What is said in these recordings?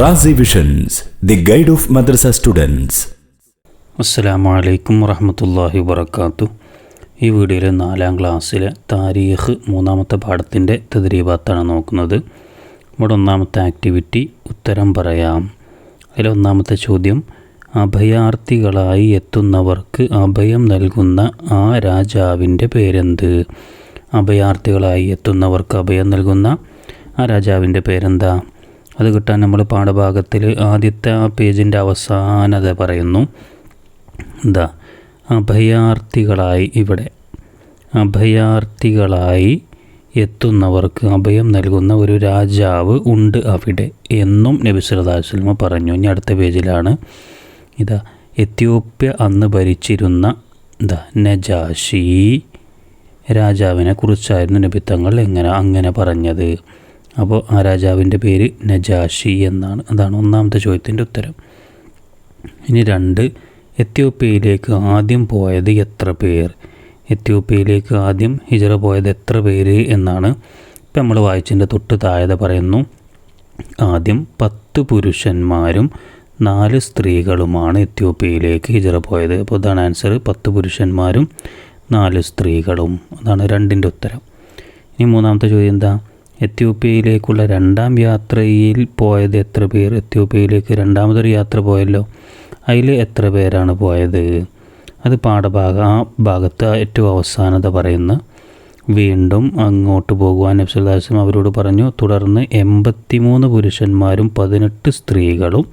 Razi visions the guide of madrasa students അസ്സലാമു അലൈക്കും വറഹമത്തല്ലാഹി വബർക്കാത്തു ഈ വീഡിയോയിലെ നാലാം ക്ലാസ്സിലെ താരീഖ് മൂന്നാമത്തെ പാഠത്തിന്റെ തദ്രീബാത്താണ് നോക്കുന്നത്. ഇവിടെ ഒന്നാമത്തെ ആക്ടിവിറ്റി ഉത്തരം പറയാം. അതിലൊന്നാമത്തെ ചോദ്യം അഭയാർത്ഥികളായി എത്തുന്നവർക്ക് അഭയം നൽകുന്ന ആ രാജാവിന്റെ പേരെന്ത്? അഭയാർത്ഥികളായി എത്തുന്നവർക്ക് അഭയം നൽകുന്ന ആ രാജാവിന്റെ പേരെന്താ? അത് കിട്ടാൻ നമ്മൾ പാഠഭാഗത്തിൽ ആദ്യത്തെ ആ പേജിന്റെ അവസാനത പറയുന്നു. എന്താ അഭയാർത്ഥികളായി ഇവിടെ. അഭയാർത്ഥികളായി എത്തുന്നവർക്ക് അഭയം നൽകുന്ന ഒരു രാജാവ് ഉണ്ട് അവിടെ എന്നും നബി സല്ലല്ലാഹു പറഞ്ഞു. ഇനി അടുത്ത പേജിലാണ്. ഇതാ എത്യോപ്യ അന്ന് ഭരിച്ചിരുന്ന എന്താ നജാഷി രാജാവിനെ കുറിച്ചായിരുന്നു നബി തങ്ങൾ എങ്ങനെ അങ്ങനെ പറഞ്ഞത്. അപ്പോൾ ആ രാജാവിന്റെ പേര് നജാഷി എന്നാണ്. അതാണ് ഒന്നാമത്തെ ചോദ്യത്തിന്റെ ഉത്തരം. ഇനി രണ്ട് എത്യോപ്യയിലേക്ക് ആദ്യം പോയത് എത്ര പേർ? എത്യോപ്യയിലേക്ക് ആദ്യം ഹിജറ പോയത് എത്ര പേര് എന്നാണ് ഇപ്പം നമ്മൾ വായിച്ചതിന്റെ തൊട്ട് താഴെ പറയുന്നു. ആദ്യം പത്ത് പുരുഷന്മാരും നാല് സ്ത്രീകളുമാണ് എത്യോപ്യയിലേക്ക് ഹിജറ പോയത്. അപ്പോൾ ഇതാണ് ആൻസർ. പത്ത് പുരുഷന്മാരും നാല് സ്ത്രീകളും. അതാണ് രണ്ടിന്റെ ഉത്തരം. ഇനി മൂന്നാമത്തെ ചോദ്യം എന്താ? എത്യോപ്യയിലേക്കുള്ള രണ്ടാം യാത്രയിൽ പോയത് എത്ര പേർ? എത്യോപ്യയിലേക്ക് രണ്ടാമതൊരു യാത്ര പോയല്ലോ. അതിൽ എത്ര പേരാണ് പോയത്? അത് പാഠഭാഗം ആ ഭാഗത്ത് ഏറ്റവും അവസാനത പറയുന്ന വീണ്ടും അങ്ങോട്ട് പോകുവാൻ നബ്സുല്ലാസ്ലം അവരോട് പറഞ്ഞു തുടർന്ന് എൺപത്തിമൂന്ന് പുരുഷന്മാരും പതിനെട്ട് സ്ത്രീകളും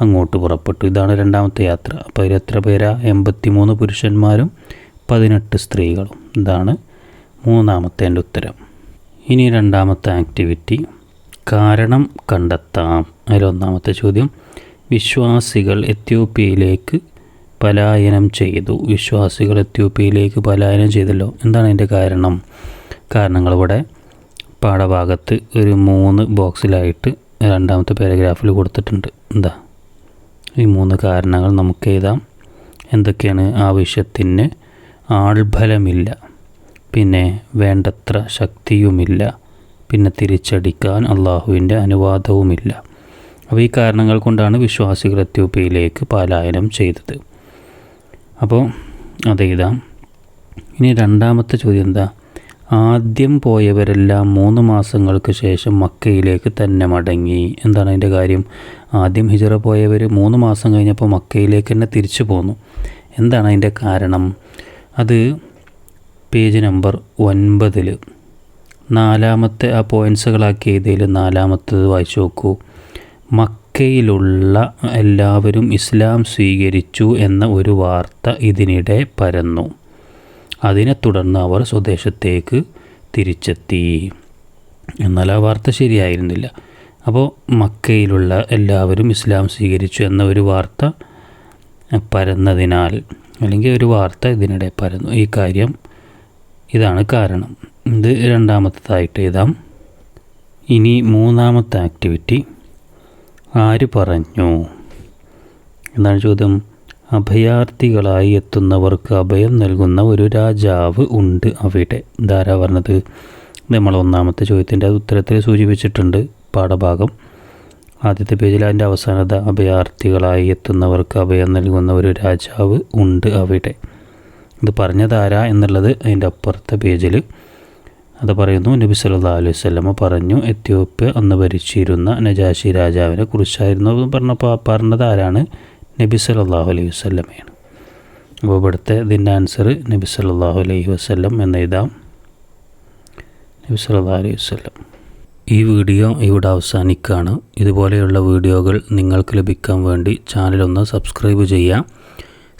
അങ്ങോട്ട് പുറപ്പെട്ടു. ഇതാണ് രണ്ടാമത്തെ യാത്ര. അപ്പോൾ അതിൽ എത്ര പേരാ? എൺപത്തിമൂന്ന് പുരുഷന്മാരും പതിനെട്ട് സ്ത്രീകളും. ഇതാണ് മൂന്നാമത്തെ എന്റെ ഉത്തരം. ഇനി രണ്ടാമത്തെ ആക്ടിവിറ്റി കാരണം കണ്ടെത്താം. അതിലൊന്നാമത്തെ ചോദ്യം വിശ്വാസികൾ എത്യോപ്യയിലേക്ക് പലായനം ചെയ്തു. വിശ്വാസികൾ എത്യോപ്യയിലേക്ക് പലായനം ചെയ്തല്ലോ. എന്താണ് അതിന്റെ കാരണം? കാരണങ്ങൾ ഇവിടെ പാഠഭാഗത്ത് ഒരു മൂന്ന് ബോക്സിലായിട്ട് രണ്ടാമത്തെ പാരഗ്രാഫിൽ കൊടുത്തിട്ടുണ്ട്. എന്താ? ഈ മൂന്ന് കാരണങ്ങൾ നമുക്ക് എഴുതാം. എന്തൊക്കെയാണ് ആവശ്യത്തിന് ആൾബലമില്ല. പിന്നെ വേണ്ടത്ര ശക്തിയുമില്ല. പിന്നെ തിരിച്ചടിക്കാൻ അള്ളാഹുവിന്റെ അനുവാദവുമില്ല. അപ്പോൾ ഈ കാരണങ്ങൾ കൊണ്ടാണ് വിശ്വാസികൾ എത്യോപ്യയിലേക്ക് പലായനം ചെയ്തത്. അപ്പോൾ അതെഴുതാം ഇനി രണ്ടാമത്തെ ചോദ്യം എന്താ? ആദ്യം പോയവരെല്ലാം മൂന്ന് മാസങ്ങൾക്ക് ശേഷം മക്കയിലേക്ക് തന്നെ മടങ്ങി. എന്താണ് അതിന്റെ കാര്യം? ആദ്യം ഹിജറ പോയവർ മൂന്ന് മാസം കഴിഞ്ഞപ്പോൾ മക്കയിലേക്ക് തന്നെ തിരിച്ചു പോന്നു. എന്താണ് അതിന്റെ കാരണം? അത് പേജ് നമ്പർ ഒൻപതിൽ നാലാമത്തെ ആ പോയിൻസുകളാക്കി എഴുതിയതിൽ നാലാമത്തത് വായിച്ചു നോക്കൂ. മക്കയിലുള്ള എല്ലാവരും ഇസ്ലാം സ്വീകരിച്ചു എന്ന ഒരു വാർത്ത ഇതിനിടെ പരന്നു. അതിനെ തുടർന്ന് അവർ സ്വദേശത്തേക്ക് തിരിച്ചെത്തി. എന്നാൽ ആ വാർത്ത ശരിയായിരുന്നില്ല. അപ്പോൾ മക്കയിലുള്ള എല്ലാവരും ഇസ്ലാം സ്വീകരിച്ചു എന്ന ഒരു വാർത്ത പരന്നതിനാൽ അല്ലെങ്കിൽ ഒരു വാർത്ത ഇതിനിടെ പരന്നു. ഈ കാര്യം ഇതാണ് കാരണം. ഇത് രണ്ടാമത്തതായിട്ട് എഴുതാം. ഇനി മൂന്നാമത്തെ ആക്ടിവിറ്റി. ആര് പറഞ്ഞു? എന്താണ് ചോദ്യം? അഭയാർത്ഥികളായി എത്തുന്നവർക്ക് അഭയം നൽകുന്ന ഒരു രാജാവ് ഉണ്ട് അവിടെ. ധാരാ പറഞ്ഞത്? നമ്മൾ ഒന്നാമത്തെ ചോദ്യത്തിന്റെ ഉത്തരത്തിൽ സൂചിപ്പിച്ചിട്ടുണ്ട് പാഠഭാഗം. ആദ്യത്തെ പേജിൽ അതിന്റെ അവസാനത അഭയാർത്ഥികളായി എത്തുന്നവർക്ക് അഭയം നൽകുന്ന ഒരു രാജാവ് ഉണ്ട് അവിടെ. ഇത് പറഞ്ഞതാരാ എന്നുള്ളത് അതിന്റെ അപ്പുറത്തെ പേജിൽ അത് പറയുന്നു നബി സല്ലാ അലൈഹി സ്വലമ പറഞ്ഞു എത്യോപ്യ അന്ന് ഭരിച്ചിരുന്ന നജാഷി രാജാവിനെ കുറിച്ചായിരുന്നു പറഞ്ഞപ്പോൾ പറഞ്ഞത് ആരാണ്? നബി സല്ലാഹു അലൈഹി വസ്ലമയാണ് അപ്പോൾ ഇവിടുത്തെ ഇതിന്റെ ആൻസർ നബി സല്ലാഹു അലൈഹി വസ്ലം എന്ന് എഴുതാം. നബി സല്ലാ അലൈഹി വസ്ലം ഈ വീഡിയോ ഇവിടെ അവസാനിക്കുകയാണ്. ഇതുപോലെയുള്ള വീഡിയോകൾ നിങ്ങൾക്ക് ലഭിക്കാൻ വേണ്ടി ചാനലൊന്ന് സബ്സ്ക്രൈബ് ചെയ്യാം